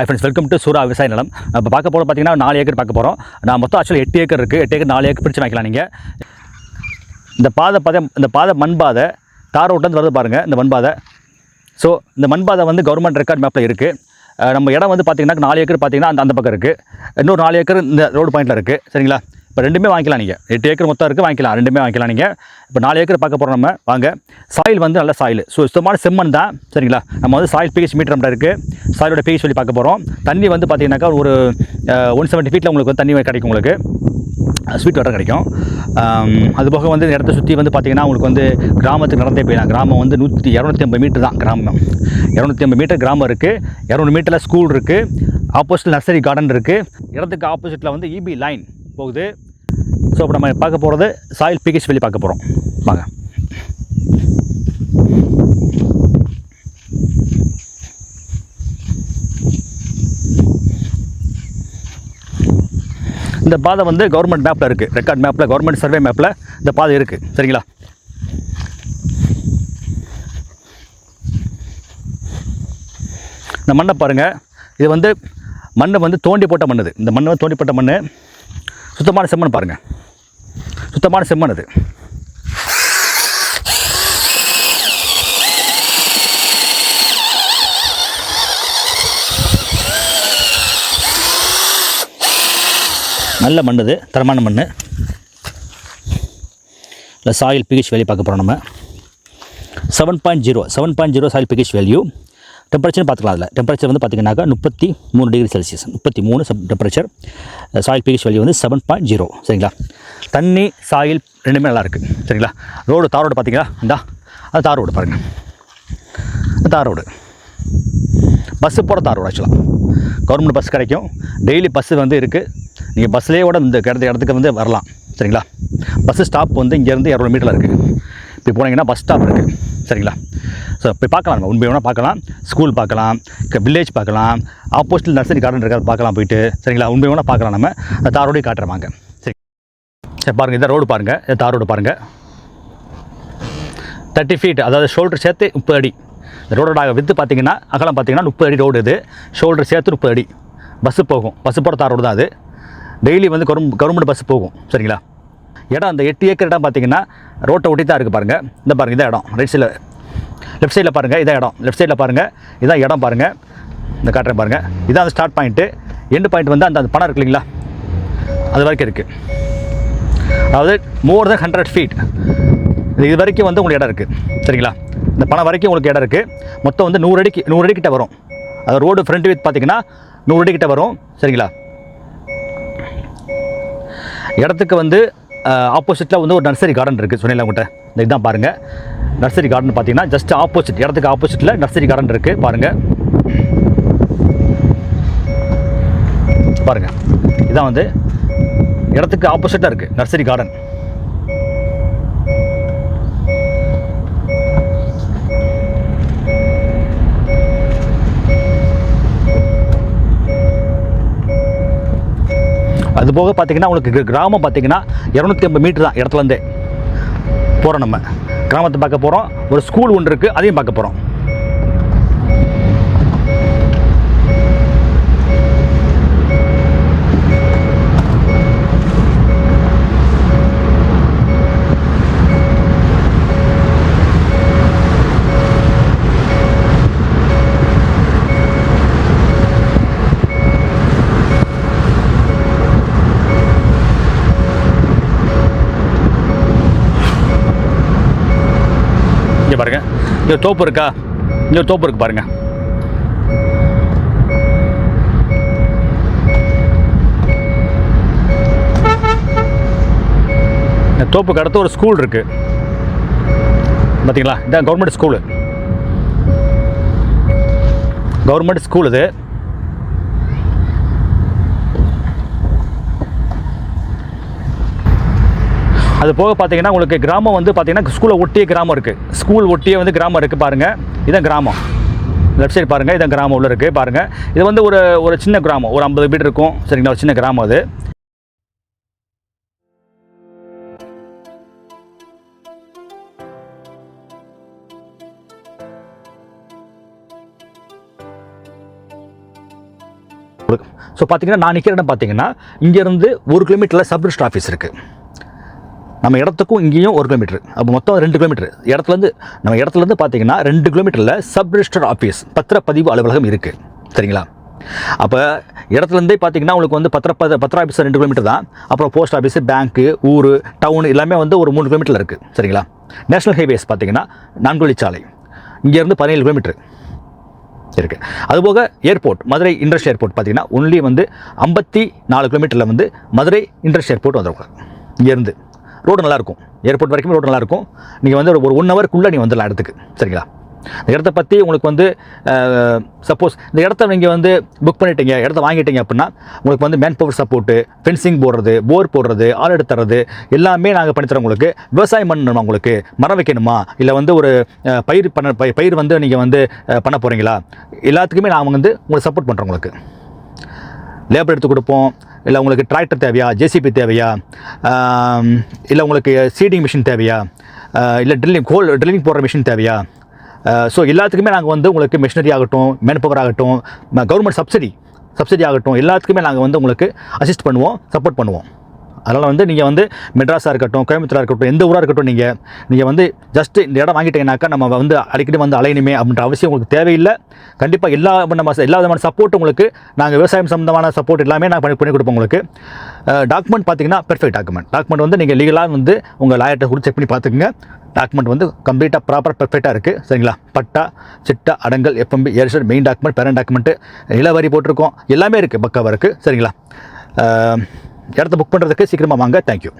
Hi friends welcome to Sura விவசாய நிலம் இப்போ பார்க்க போகிற பார்த்தீங்கன்னா நாலு ஏக்கர் பார்க்க போகிறோம் நான் மொத்தம் ஆக்சுவலி எட்டு ஏக்கர் இருக்குது எட்டு ஏக்கர் நாலு ஏக்கர் பிரித்து வாங்கிக்கலாம் நீங்கள் இந்த பாதை பாதை இந்த பாதை மண் பாதை தார் ரோட்லேருந்து வருது பாருங்கள் இந்த மண் பாதை. ஸோ இந்த மண் பாதை வந்து கவர்மெண்ட் ரெக்கார்ட் மேப்பில் இருக்குது நம்ம இடம் வந்து பார்த்திங்கன்னா நாலு ஏக்கர் பார்த்தீங்கன்னா அந்த அந்த பக்கம் இருக்குது இன்னொரு நாலு ஏக்கர் இந்த ரோடு பாயிண்டில் இருக்குது சரிங்களா? இப்போ ரெண்டுமே வாங்கிக்கலாம் நீங்கள் எட்டு ஏக்கர் மொத்தம் இருக்குது வாங்கிக்கலாம். ரெண்டுமே வாங்கிக்கலாம் நீங்கள் இப்போ நாலு ஏக்கர் பார்க்க போகிறோம் நம்ம. வாங்க. சாயில் வந்து நல்ல சாயில் ஸோ சுத்தமான செம்மண் தான். சரிங்களா? நம்ம வந்து சாயில் பிஹெச் மீட்டர் நம்மகிட்ட இருக்குது சாயிலோட பிஹெச் சொல்லி பார்க்க போகிறோம் தண்ணி வந்து பார்த்தீங்கன்னாக்கா ஒரு ஒன் செவன்ட்டி ஃபீட்டில் உங்களுக்கு வந்து தண்ணி கிடைக்கும் உங்களுக்கு. ஸ்வீட் வாட்டர் கிடைக்கும். அதுபோக வந்து இந்த இடத்த சுற்றி வந்து பார்த்திங்கன்னா உங்களுக்கு வந்து கிராமத்துக்கு நடந்தே போயிடலாம். கிராமம் வந்து நூற்றி இரநூத்தி ஐம்பது மீட்டர் தான் கிராமம். இரநூத்தி ஐம்பது மீட்டர் கிராமம் இருக்குது இரநூறு மீட்டரில் ஸ்கூல் இருக்குது ஆப்போசிட்டில் நர்சரி கார்டன் இருக்குது இடத்துக்கு ஆப்போசிட்டில் வந்து இபி லைன் போகுது. ஸோ இப்போ நம்ம பார்க்க போகிறது சாயில் பிகேஸ் வெளி பார்க்க போகிறோம் வாங்க. இந்த பாதை வந்து கவர்மெண்ட் மேப்பில் இருக்குது ரெக்கார்ட் மேப்பில் கவர்மெண்ட் சர்வே மேப்பில் இந்த பாதை இருக்குது சரிங்களா? இந்த மண்ணை பாருங்கள் இது வந்து மண்ணை வந்து தோண்டி போட்ட மண் இது இந்த மண்ணை வந்து தோண்டி போட்ட மண் சுத்தமான செம்மண் பாருங்கள் சுத்தமான செம்மண் அது. நல்ல மண் அது தரமான மண் இல்லை சாயில் பிஹெச் வேல்யூ பார்க்க போகிறோம் நம்ம. Seven point zero seven point zero soil pH value temperature பார்த்துக்கலாம் அதில். டெம்பரேச்சர் வந்து பார்த்திங்கனாக்கா முப்பத்தி மூணு டிகிரி செல்சியஸ் முப்பத்தி மூணு சப் டெம்பரேச்சர் சாயில் பிஹெச் வேல்யூ வந்து செவன் பாயிண்ட் ஜீரோ சரிங்களா? தண்ணி சாயில் ரெண்டுமே நல்லா இருக்குது சரிங்களா? ரோடு தார் ரோடு பார்த்தீங்களா? இந்தா அது தார் ரோடு பாருங்கள் தார் ரோடு பஸ்ஸு போகிற தார் ரோடு ஆக்சுவலாக கவர்மெண்ட் பஸ் கிடைக்கும். டெய்லி பஸ்ஸு வந்து இருக்குது நீங்கள் பஸ்லேயே கூட இந்த கிடந்த இடத்துக்கு வந்து வரலாம். சரிங்களா? பஸ்ஸு ஸ்டாப் வந்து இங்கேருந்து இரநூறு மீட்டரில் இருக்குது இப்போ போனீங்கன்னா பஸ் ஸ்டாப் இருக்குது சரிங்களா? ஸோ இப்போ பார்க்கலாம் நம்ம. உண்மை வேணால் பார்க்கலாம். ஸ்கூல் பார்க்கலாம். வில்லேஜ் பார்க்கலாம். ஆப்போசிட்டில் நர்சரி கார்டன் இருக்காது. பார்க்கலாம் போயிட்டு. சரிங்களா? உண்மை வேணால் பார்க்கலாம் நம்ம. அந்த தார் சரி. சரி பாருங்கள் இந்த ரோடு பாருங்கள் இந்த தார் ரோடு பாருங்கள் தேர்ட்டி ஃபீட் அதாவது ஷோல்டர் சேர்த்து முப்பது அடி. இந்த ரோடோட வித்து பார்த்தீங்கன்னா அகலம் பார்த்தீங்கன்னா முப்பது அடி ரோடு இது. ஷோல்டர் சேர்த்து முப்பது அடி. பஸ்ஸு போகும். பஸ்ஸு போகிற தார் ரோடு தான் அது. டெய்லி வந்து கவர்மெண்ட் கவர்மெண்ட் பஸ் போகும். சரிங்களா? இடம் அந்த எட்டு ஏக்கர் இடம் பார்த்தீங்கன்னா ரோட்டை ஒட்டி தான் இருக்குது பாருங்கள் இந்த பாருங்கள் இதான் இடம். ரைட் சைடில் லெஃப்ட் சைடில் பாருங்கள் இதான் இடம். லெஃப்ட் சைடில் பாருங்கள் இதான் இடம் பாருங்கள் இந்த காட்டுறேன் பாருங்கள் இதான் அந்த ஸ்டார்ட் பாயிண்ட்டு எண்டு பாயிண்ட் வந்து அந்த அந்த பணம் இருக்கு இல்லைங்களா? அது வரைக்கும் இருக்குது அதாவது மோர் தென் ஹண்ட்ரட் ஃபீட் இது வரைக்கும் வந்து உங்களுக்கு இடம் இருக்குது சரிங்களா? இந்த பணம் வரைக்கும் உங்களுக்கு இடம் இருக்குது மொத்தம் வந்து நூறு அடிக்கு நூறு அடிக்கிட்ட வரும். அது ரோடு ஃப்ரண்ட் வித் பார்த்தீங்கன்னா நூறு அடிக்கிட்ட வரும். சரிங்களா? இடத்துக்கு வந்து ஆப்போசிட்டில் வந்து ஒரு நர்சரி கார்டன் இருக்குது சொன்னீங்களா உங்கள்கிட்ட இந்த இதுதான் பாருங்கள் நர்சரி கார்டன் பார்த்தீங்கன்னா ஜஸ்ட் ஆப்போசிட் இடத்துக்கு ஆப்போசிட்டில் நர்சரி கார்டன் இருக்குது பாருங்கள் பாருங்கள் இதான் வந்து இடத்துக்கு ஆப்போசிட்டாக இருக்குது நர்சரி கார்டன் அது போக பார்த்தீங்கன்னா உங்களுக்கு கிராமம் பார்த்தீங்கன்னா இரநூத்தி ஐம்பது மீட்டர் தான் இடத்துலேருந்தே போகிறோம் நம்ம. கிராமத்தை பார்க்க போகிறோம் ஒரு ஸ்கூல் ஒன்று இருக்குது அதையும் பார்க்க போகிறோம் இந்த தோப்பு இருக்கா? இங்கே தோப்பு இருக்கு பாருங்க. இந்த தோப்புக்கு அடுத்து ஒரு ஸ்கூல் இருக்கு. பார்த்தீங்களா இதான் கவர்மெண்ட் ஸ்கூலு கவர்மெண்ட் ஸ்கூல் இது. அது போக பார்த்தீங்கன்னா உங்களுக்கு கிராமம் வந்து பார்த்தீங்கன்னா ஸ்கூலை ஒட்டிய கிராமம் இருக்குது ஸ்கூல் ஒட்டியே வந்து கிராமம் இருக்குது பாருங்கள் இதான் கிராமம். லெஃப்ட் சைடு பாருங்கள் இதான் கிராமம் உள்ளே இருக்குது பாருங்கள் இது வந்து ஒரு ஒரு சின்ன கிராமம். ஒரு ஐம்பது வீடு இருக்கும். சரிங்களா? ஒரு சின்ன கிராமம் அது. ஸோ பார்த்தீங்கன்னா நான் நிற்கிற இடம் பார்த்தீங்கன்னா இங்கேருந்து ஒரு கிலோமீட்டரில் சப் ரிஜிஸ்டர் ஆஃபீஸ் இருக்குது நம்ம இடத்துக்கும் இங்கேயும் ஒரு கிலோமீட்டர் அப்போ மொத்தம் ரெண்டு கிலோமீட்டர் இடத்துலேருந்து நம்ம இடத்துலேருந்து பார்த்தீங்கன்னா ரெண்டு கிலோமீட்டரில் சப் ரிஜிஸ்டர் ஆஃபீஸ் பத்திரப்பதிவு அலுவலகம் இருக்குது சரிங்களா? அப்போ இடத்துலேருந்தே பார்த்தீங்கன்னா உங்களுக்கு வந்து பத்திர பத்திர ஆஃபீஸ் ரெண்டு கிலோமீட்டர் தான். அப்புறம் போஸ்ட் ஆஃபீஸு பேங்க்கு ஊர் டவுன் எல்லாமே வந்து ஒரு மூணு கிலோமீட்டரில் இருக்குது சரிங்களா? நேஷனல் ஹைவேஸ் பார்த்தீங்கன்னா நான்கு வழிச்சாலை இங்கேருந்து பதினேழு கிலோமீட்டர் இருக்குது அதுபோக ஏர்போர்ட் மதுரை இண்டஸ்ட்ரியல் ஏர்போர்ட் பார்த்தீங்கன்னா ஒன்லி வந்து ஐம்பத்தி நாலு கிலோமீட்டரில் வந்து மதுரை இண்டஸ்ட்ரியல் ஏர்போர்ட் வந்துருக்கும். இங்கேருந்து. ரோடு நல்லாயிருக்கும். ஏர்போர்ட் வரைக்கும் ரோடு நல்லாயிருக்கும். நீங்கள் வந்து ஒரு ஒன் ஹவருக்குள்ளே நீங்கள் வந்துடலாம் இடத்துக்கு. சரிங்களா? இந்த இடத்த பற்றி உங்களுக்கு வந்து சப்போஸ் இந்த இடத்த நீங்கள் வந்து புக் பண்ணிட்டீங்க இடத்த வாங்கிட்டீங்க அப்படின்னா உங்களுக்கு வந்து மேன் பவர் சப்போர்ட்டு ஃபென்சிங் போடுறது போர் போடுறது ஆள் எடுத்துறது எல்லாமே நாங்கள் பண்ணித்தரோம் உங்களுக்கு. விவசாயம் பண்ணணுமா உங்களுக்கு? மரம் வைக்கணுமா? இல்லை வந்து ஒரு பயிர் பண்ண பயிர் பயிர் வந்து நீங்கள் வந்து பண்ண போகிறீங்களா எல்லாத்துக்குமே நான் வந்து உங்களுக்கு சப்போர்ட் பண்ணுறோம் உங்களுக்கு. லேபர் எடுத்து கொடுப்போம். இல்லை உங்களுக்கு டிராக்டர் தேவையா ஜேசிபி தேவையா இல்லை உங்களுக்கு சீடிங் மிஷின் தேவையா இல்லை ட்ரில்லிங் கோல் ட்ரில்லிங் போடுற மிஷின் தேவையா? ஸோ எல்லாத்துக்குமே நாங்கள் வந்து உங்களுக்கு மிஷினரி ஆகட்டும் மேன்பவர் ஆகட்டும் கவர்மெண்ட் சப்சிடி சப்சிடி ஆகட்டும் எல்லாத்துக்குமே நாங்கள் வந்து உங்களுக்கு அசிஸ்ட் பண்ணுவோம் சப்போர்ட் பண்ணுவோம். அதனால் வந்து நீங்கள் வந்து மெட்ராஸாக இருக்கட்டும் கோயம்புத்தூராக இருக்கட்டும் எந்த ஊராக இருக்கட்டும் நீங்கள் நீங்கள் வந்து ஜஸ்ட்டு இந்த இடம் வாங்கிட்டீங்கன்னாக்கா நம்ம வந்து அடிக்கடி வந்து அலையணுமே அப்படின்ற அவசியம் உங்களுக்கு தேவையில்லை. கண்டிப்பாக எல்லா நம்ம எல்லா விதமான சப்போர்ட் உங்களுக்கு நாங்கள் விவசாயம் சம்மந்தமான சப்போர்ட் எல்லாமே நான் பண்ணி பண்ணி கொடுப்போம் உங்களுக்கு. டாக்குமெண்ட் பார்த்தீங்கன்னா பெர்ஃபெக்ட் டாக்குமெண்ட் டாக்குமெண்ட் வந்து நீங்கள் லீகலாக வந்து உங்கள் லாயர்கிட்ட கூட செக் பண்ணி பார்த்துக்குங்க டாக்குமெண்ட் வந்து கம்ப்ளீட்டாக ப்ராப்பர் பெர்ஃபெக்டாக இருக்குது சரிங்களா? பட்டா சிட்டா அடங்கல் எஃப்எம்பி ஏர்ஷர் மெயின் டாக்குமெண்ட் பேரண்ட் டாக்குமெண்ட்டு நிலவரி போட்டிருக்கோம். எல்லாமே இருக்குது பக்காவாக இருக்குது சரிங்களா? இடத்த புக் பண்ணுறதுக்கு சீக்கிரமாக வாங்க. தேங்க்யூ